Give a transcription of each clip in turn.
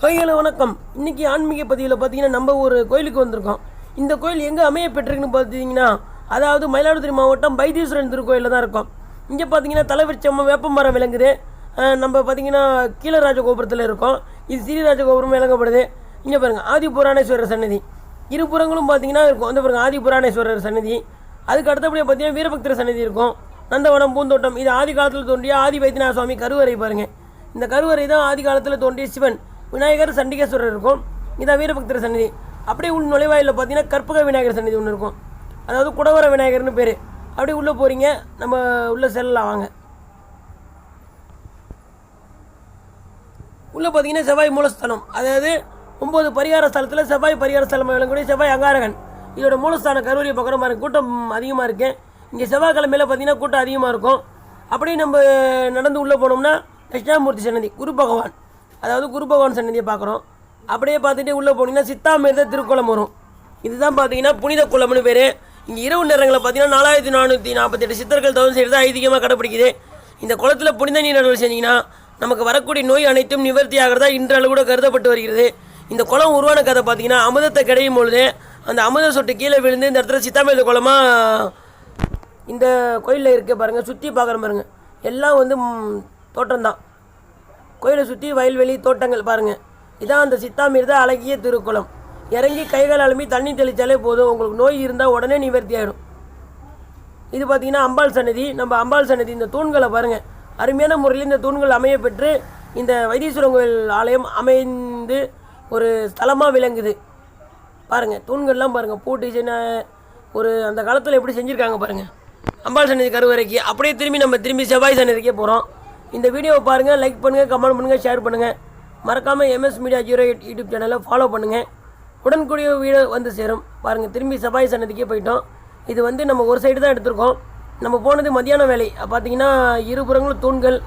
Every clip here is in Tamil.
ஹலோ வணக்கம். இன்னைக்கு ஆன்மீக பதிவில் பார்த்தீங்கன்னா நம்ம ஒரு கோயிலுக்கு வந்திருக்கோம். இந்த கோயில் எங்கே அமைய பெற்றிருக்குன்னு பார்த்தீங்கன்னா அதாவது மயிலாடுதுறை மாவட்டம் வைத்தீஸ்வரன் திருக்கோயிலில் தான் இருக்கும். இங்கே பார்த்தீங்கன்னா தலைவிரிச்சம்ம வேப்பமரம் விளங்குது. நம்ம பார்த்தீங்கன்னா கீழராஜ கோபுரத்தில் இருக்கோம். இது ஸ்ரீராஜ கோபுரம் விளங்கப்படுது. இங்கே பாருங்கள் ஆதி புராணேஸ்வரர் சன்னதி. இருபுறங்களும் பார்த்தீங்கன்னா இருக்கும். வந்து பாருங்கள் ஆதி புராணேஸ்வரர் சன்னதி. அதுக்கு அடுத்தபடியாக பார்த்தீங்கன்னா வீரபக்தர் சன்னதி இருக்கும். நந்தவனம் பூந்தோட்டம் இது ஆதி காலத்தில் தோன்றிய ஆதி வைத்தியநாத சுவாமி கருவறை பாருங்கள் இந்த கருவறை தான் ஆதி காலத்தில் தோன்றிய சிவன். விநாயகர் சண்டிகேஸ்வரர் இருக்கும். இதான் வீரபக்தர் சன்னதி. அப்படியே உள் நுழைவாயிலில் பார்த்தீங்கன்னா கற்பக விநாயகர் சன்னதி ஒன்று இருக்கும். அதாவது குடவர விநாயகர்னு பேர். அப்படியே உள்ளே போகிறீங்க நம்ம உள்ளே செல்லலாம் வாங்க. உள்ளே பார்த்தீங்கன்னா செவ்வாய் மூலஸ்தானம். அதாவது ஒம்பது பரிகார ஸ்தலத்தில் செவ்வாய் பரிகார ஸ்தலம் விளங்கக்கூடிய செவ்வாய் அங்காரகன். இதோட மூலஸ்தான கருவறையை பக்கம் பாருங்க கூட்டம் அதிகமாக இருக்கு. இங்கே செவ்வாய்க்கிழமையில பார்த்தீங்கன்னா கூட்டம் அதிகமாக இருக்கும். அப்படியே நம்ம நடந்து உள்ளே போனோம்னா தட்சிணாமூர்த்தி சன்னதி குரு பகவான். அதாவது குரு பகவான் சன்னதியை பார்க்குறோம். அப்படியே பார்த்துட்டு உள்ளே போனீங்கன்னா சித்தாமிர்த திருக்குளம் வரும். இதுதான் பார்த்தீங்கன்னா புனித குளம்னு பேர். இங்கே இரவு நேரங்களில் பார்த்தீங்கன்னா நாலாயிரத்தி நானூற்றி நாற்பத்தெட்டு சித்தர்கள் தவறு செய்கிறது ஐதீகமாக கடைப்பிடிக்குது. இந்த குளத்தில் புனித நீர் நடுவில் செஞ்சிங்கன்னா நமக்கு வரக்கூடிய நோய் அனைத்தும் நிவர்த்தி ஆகிறதா இன்றளவு கூட கருதப்பட்டு வருகிறது. இந்த குளம் உருவான கதை பார்த்தீங்கன்னா அமுதத்தை கிடையும் பொழுது அந்த அமுத சொட்டு கீழே விழுந்து இந்த இடத்துல சித்தாமிர்த குளமாக இந்த கோயிலில் இருக்க பாருங்கள் சுற்றி பார்க்குற பாருங்கள் எல்லாம் வந்து தோட்டம் தான் கோயிலை சுற்றி வயல்வெளி தோட்டங்கள் பாருங்கள் இதான் அந்த சித்தாமிர்த அழகிய திருக்குளம். இறங்கி கைகள் அலம்பி தண்ணி தெளித்தாலே போதும். உங்களுக்கு நோய் இருந்தால் உடனே நிவர்த்தி ஆகிடும் இது பார்த்தீங்கன்னா அம்பாள் சன்னதி. நம்ம அம்பாள் சன்னதி இந்த தூண்களை பாருங்கள் அருமையான முறையில் இந்த தூண்கள் அமைய பெற்று இந்த வைத்தீஸ்வரன் கோயில் ஆலயம் அமைந்து ஒரு ஸ்தலமாக விளங்குது. பாருங்கள் தூண்கள்லாம் பாருங்கள் பூ டிசைனை ஒரு அந்த காலத்தில் எப்படி செஞ்சுருக்காங்க பாருங்கள் அம்பாள் சன்னதி கருவறைக்கு அப்படியே திரும்பி நம்ம திரும்பி செவ்வாய் சன்னதிக்கே போகிறோம் இந்த வீடியோவை பாருங்கள் லைக் பண்ணுங்கள் கமெண்ட் பண்ணுங்கள் ஷேர் பண்ணுங்கள் மறக்காமல் MS media zero eight YouTube சேனலை ஃபாலோ பண்ணுங்கள் உடன்கூடிய வீடியோ வந்து சேரும். பாருங்கள் திரும்பி சபாய் சன்னதிக்கே போயிட்டோம். இது வந்து நம்ம ஒரு சைடு தான் எடுத்திருக்கோம். நம்ம போனது மதியான வேலை. பார்த்தீங்கன்னா இருபுறங்களும் தூண்கள்.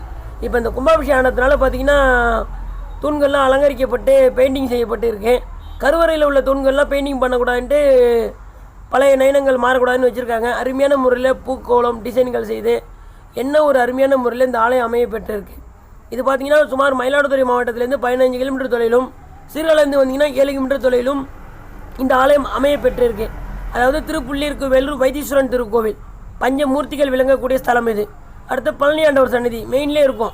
இப்போ இந்த கும்பாபிஷேகத்தினால பார்த்தீங்கன்னா தூண்கள்லாம் அலங்கரிக்கப்பட்டு பெயிண்டிங் செய்யப்பட்டு இருக்கு. கருவறையில் உள்ள தூண்கள்லாம் பெயிண்டிங் பண்ணக்கூடாதுன்ட்டு பழைய நயனங்கள் மாறக்கூடாதுன்னு வச்சுருக்காங்க. அருமையான முறையில் பூக்கோளம் டிசைன்கள் செய்து என்ன ஒரு அருமையான முறையில் இந்த ஆலயம் அமைய பெற்றிருக்கு இது பார்த்தீங்கன்னா சுமார் மயிலாடுதுறை மாவட்டத்திலேருந்து பதினஞ்சு கிலோமீட்டர் தொலைவிலும் சிறுகலேருந்து வந்தீங்கன்னா ஏழு கிலோமீட்டர் தொலைவிலும் இந்த ஆலயம் அமைய பெற்றிருக்கு அதாவது திருப்புள்ளிருக்கு வேலூர் வைத்தீஸ்வரன் திருக்கோவில். பஞ்சமூர்த்திகள் விளங்கக்கூடிய ஸ்தலம் இது. அடுத்து பழனி ஆண்டவர் சன்னதி மெயின்லேயே இருக்கும்.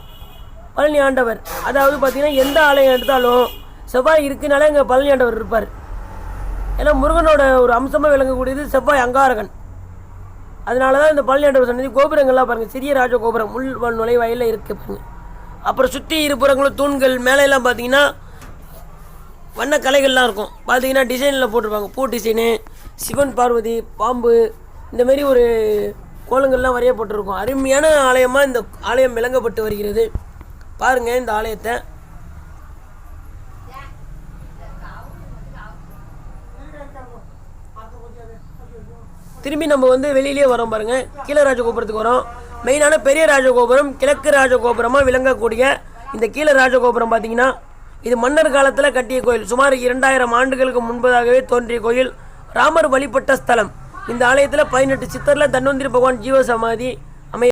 பழனி ஆண்டவர். அதாவது பார்த்தீங்கன்னா எந்த ஆலயம் எடுத்தாலும் செவ்வாய் இருக்குனாலே இங்கே பழனி ஆண்டவர் இருப்பார். ஏன்னா முருகனோட ஒரு அம்சமாக விளங்கக்கூடியது செவ்வாய் அங்காரகன். அதனால தான் இந்த பழனியாண்டவர் சன்னதி கோபுரங்கள்லாம் பாருங்கள் சிறிய ராஜ கோபுரம் உள் நுழைவாயில் இருக்குது பாருங்கள் அப்புறம் சுற்றி இருப்புறங்களும் தூண்கள் மேலையெல்லாம் பார்த்தீங்கன்னா வண்ண கலைகள்லாம் இருக்கும். பார்த்தீங்கன்னா டிசைனில் போட்டிருப்பாங்க. பூ டிசைனு சிவன் பார்வதி பாம்பு இந்தமாரி ஒரு கோலங்கள்லாம் வரையப்பட்டிருக்கும் அருமையான ஆலயமாக இந்த ஆலயம் விளங்கப்பட்டு வருகிறது. பாருங்கள் இந்த ஆலயத்தை. திரும்பி நம்ம வந்து வெளியிலேயே வரோம் பாருங்க. கீழ ராஜகோபுரத்துக்கு வரோம். மெயினான பெரிய ராஜகோபுரம் கிழக்கு ராஜகோபுரமாக விளங்கக்கூடிய இந்த கீழ ராஜகோபுரம் பார்த்தீங்கன்னா இது மன்னர் காலத்தில் கட்டிய கோயில். சுமார் இரண்டாயிரம் ஆண்டுகளுக்கு முன்பதாகவே தோன்றிய கோயில். ராமர் வழிபட்ட ஸ்தலம். இந்த ஆலயத்தில் பதினெட்டு சித்தரில் தன்வந்திரி பகவான் ஜீவ சமாதி